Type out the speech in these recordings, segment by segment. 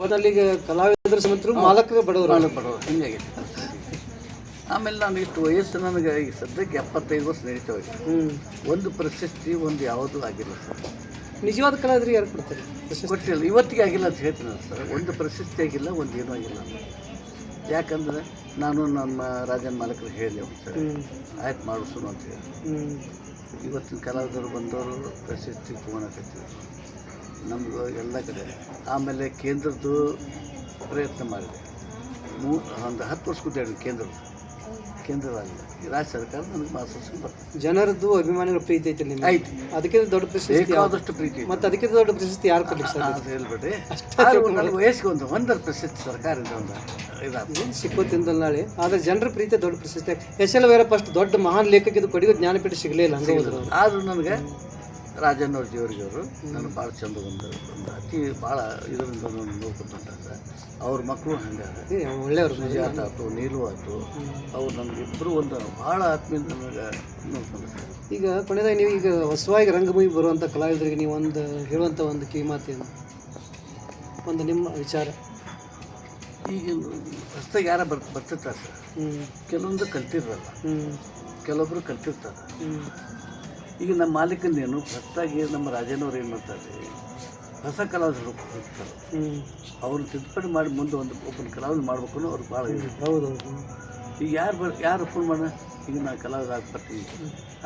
ಒಟ್ಟಲ್ಲಿ ಈಗ ಕಲಾವಿದರ ಸಮೇತರು ಮಾಲಕರು ಬಡವರು. ಭಾಳ ಬಡವರು ಹಿಂಗಾಗಿ ಆಮೇಲೆ ನಾನು ಇಷ್ಟು ವಯಸ್ಸು ನನಗೆ ಈಗ ಸದ್ಯಕ್ಕೆ ಎಪ್ಪತ್ತೈದು ವರ್ಷ ನಡೀತಾ ಹೋಗಿದೆ. ಒಂದು ಪ್ರಶಸ್ತಿ ಒಂದು ಯಾವುದೂ ಆಗಿಲ್ಲ ಸರ್. ನಿಜವಾದ ಕಲಾವಿದರಿಗೆ ಯಾರು ಕೊಡ್ತಾರೆ? ಕೊಟ್ಟಿಲ್ಲ ಇವತ್ತಿಗೆ ಆಗಿಲ್ಲ ಅಂತ ಹೇಳ್ತೀನಿ ನಾನು ಸರ್. ಒಂದು ಪ್ರಶಸ್ತಿ ಆಗಿಲ್ಲ ಒಂದು ಏನೂ ಆಗಿಲ್ಲ. ಯಾಕಂದ್ರೆ ನಾನು ನಮ್ಮ ರಾಜನ್ ಮಾಲಕರು ಹೇಳಿ ಒಂದು ಸರ್. ಆಯ್ತು ಮಾಡಿಸೋಣ ಅಂತ ಹೇಳಿ. ಇವತ್ತಿನ ಕಲಾವಿದರು ಬಂದವರು ಪ್ರಶಸ್ತಿ ತೊಗೊಳಕತ್ತೀವಿ. ನಮ್ದು ಎಲ್ಲ ಕಡೆ. ಆಮೇಲೆ ಕೇಂದ್ರದ್ದು ಪ್ರಯತ್ನ ಮಾಡಿದೆ. ಮೂ ಒಂದು ಹತ್ತು ವರ್ಷ ಕೇಂದ್ರ ಕೇಂದ್ರದ್ದು. ಕೇಂದ್ರದಲ್ಲಿ ಈ ರಾಜ್ಯ ಸರ್ಕಾರ ನನಗೆ ಮಾರ್ಗದರ್ಶನ ಬರ್ತದೆ ಜನರದ್ದು ಅಭಿಮಾನಿಗಳ ಪ್ರೀತಿ ಐತಿ ನಿಮ್ಗೆ? ಆಯ್ತು ಅದಕ್ಕಿಂತ ದೊಡ್ಡ ಪ್ರಶಸ್ತಿ ಆದಷ್ಟು ಪ್ರೀತಿ. ಮತ್ತೆ ಅದಕ್ಕಿಂತ ದೊಡ್ಡ ಪ್ರಶಸ್ತಿ ಯಾರು ಕೊಡ್ಲಿಕ್ಕೆ ಸರ್ ಅದು ಹೇಳ್ಬೇಡಿ ನನ್ನ ವಯಸ್ಸಿಗೆ ಒಂದು ಒಂದರ ಪ್ರಶಸ್ತಿ ಸರ್ಕಾರದಿಂದ ಒಂದು ಇದಾಗ್ತದೆ. ನಾಳೆ? ಆದ್ರೆ ಜನರ ಪ್ರೀತಿ ದೊಡ್ಡ ಪ್ರಶಸ್ತಿ. ಎಸ್ ಎಲ್ ವೈರಪ್ಪ ಅಷ್ಟು ದೊಡ್ಡ ಮಹಾನ್ ಲೇಖಕ ಇದು ಕೊಡಿಗೆ ಜ್ಞಾನಪೀಠ ಸಿಗಲೇ ಇಲ್ಲ ಹಂಗೆ ಆದರೂ ನನಗೆ ರಾಜಣ್ಣವ್ರ ದೇವರಿಗೆ ಅವರು ನಾನು ಭಾಳ ಚಂದ ಒಂದು ಒಂದು ಅತಿ ಭಾಳ ಇದರಿಂದ ನಾನು ನೋಡ್ಕೊಂತ ಅವ್ರ ಮಕ್ಕಳು ಹಂಗೆ ಒಳ್ಳೆಯವ್ರ ಸುಜಾತ ಆಯ್ತು ನೀಲು ಆಯ್ತು ಅವ್ರು ನಮಗಿಬ್ಬರು ಒಂದು ಭಾಳ ಆತ್ಮೀಯಿಂದ ನನಗೆ ನೋಡ್ಕೊಂಡು ಈಗ ಕೊನೆಯದಾಗಿ ನೀವು ಈಗ ಹೊಸವಾಗಿ ರಂಗಭೂಮಿ ಬರುವಂಥ ಕಲಾವಿದರಿಗೆ ನೀವು ಒಂದು ಹೇಳುವಂಥ ಒಂದು ಕಿವಿಮಾತೇನು ಒಂದು ನಿಮ್ಮ ವಿಚಾರ. ಈಗ ಹೊಸ್ದಾಗಿ ಯಾರ ಬರ್ ಬರ್ತಿರ್ತಾರೆ ಸರ್. ಕೆಲವೊಂದು ಕಲ್ತಿರಲ್ಲ ಹ್ಞೂ ಕೆಲವೊಬ್ಬರು ಕಲ್ತಿರ್ತಾರೆ. ಈಗ ನಮ್ಮ ಮಾಲೀಕನೇನು ಹೊಸದಾಗಿ ನಮ್ಮ ರಾಜನವ್ರು ಏನು ಮಾಡ್ತಾರೆ? ಹೊಸ ಕಲಾವಿದರು ಹೋಗ್ತಾರೆ ಅವರು ಅವ್ರನ್ನ ತಿದ್ದುಪಡಿ ಮಾಡಿ ಮುಂದೆ ಒಂದು ಒಬ್ಬನ ಕಲಾವಿದ ಮಾಡ್ಬೇಕು ಅನ್ನೋ ಅವ್ರಿಗೆ ಭಾಳ ಹೌದು ಈಗ ಯಾರು ಬರ್ ಯಾರು ಫೋನ್ ಮಾಡ ಈಗ ನಾ ಕಲಾವಿದ ಆಗಿ ಬರ್ತೀನಿ.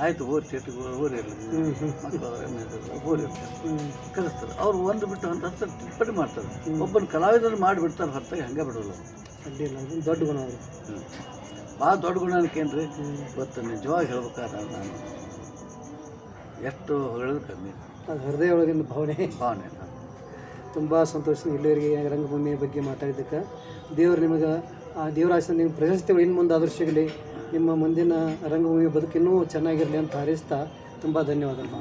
ಆಯಿತು ಓರ್ ಚೇಟ್ ಓರಿ ಇರಲಿ. ಹ್ಞೂ ಹ್ಞೂ ಮಕ್ಕಳು ಅವ್ರು ಓರಿ ಇರ್ತಾರೆ. ಹ್ಞೂ ಕಲಿಸ್ತಾರೆ. ಅವ್ರು ಒಂದು ಬಿಟ್ಟು ಅಂತ ಹತ್ತಿರ ತಿದ್ದುಪಡಿ ಮಾಡ್ತಾರೆ. ಒಬ್ಬನ ಕಲಾವಿದರು ಮಾಡಿಬಿಡ್ತಾರೆ ಹೊರತಾಗಿ ಹಂಗೆ ಬಿಡೋಲ್ಲ. ಅಡ್ಡಿಲ್ಲ ಅದೊಂದು ದೊಡ್ಡ ಗುಣ ಅವರು. ಭಾಳ ದೊಡ್ಡ ಗುಣ ಅನ್ಕೇನ್ರಿ ಇವತ್ತು ನಿಜವಾಗಿ ಹೇಳ್ಬೇಕಾದ್ರೆ ನಾನು. ಎಷ್ಟು ಹೇಳಿದ್ರು ಕಮ್ಮಿ. ಅದು ಹೃದಯ ಒಳಗಿನ ಭಾವನೆ ಭಾವನೆ ತುಂಬ ಸಂತೋಷ. ಇಲ್ಲಿವರೆಗೆ ರಂಗಭೂಮಿಯ ಬಗ್ಗೆ ಮಾತಾಡಿದ್ದಕ್ಕೆ. ದೇವರು ನಿಮಗೆ ಆ ದೇವರ ಆಶೀರ್ವಾದ ನಿಮ್ಮ ಪ್ರಶಸ್ತಿಗಳು ಇನ್ನು ಮುಂದೆ ಆದರ್ಶ ಸಿಗಲಿ ನಿಮ್ಮ ಮುಂದಿನ ರಂಗಭೂಮಿ ಬದುಕಿನ್ನೂ ಚೆನ್ನಾಗಿರಲಿ ಅಂತ ಹಾರೈಸ್ತಾ ತುಂಬ ಧನ್ಯವಾದಗಳು.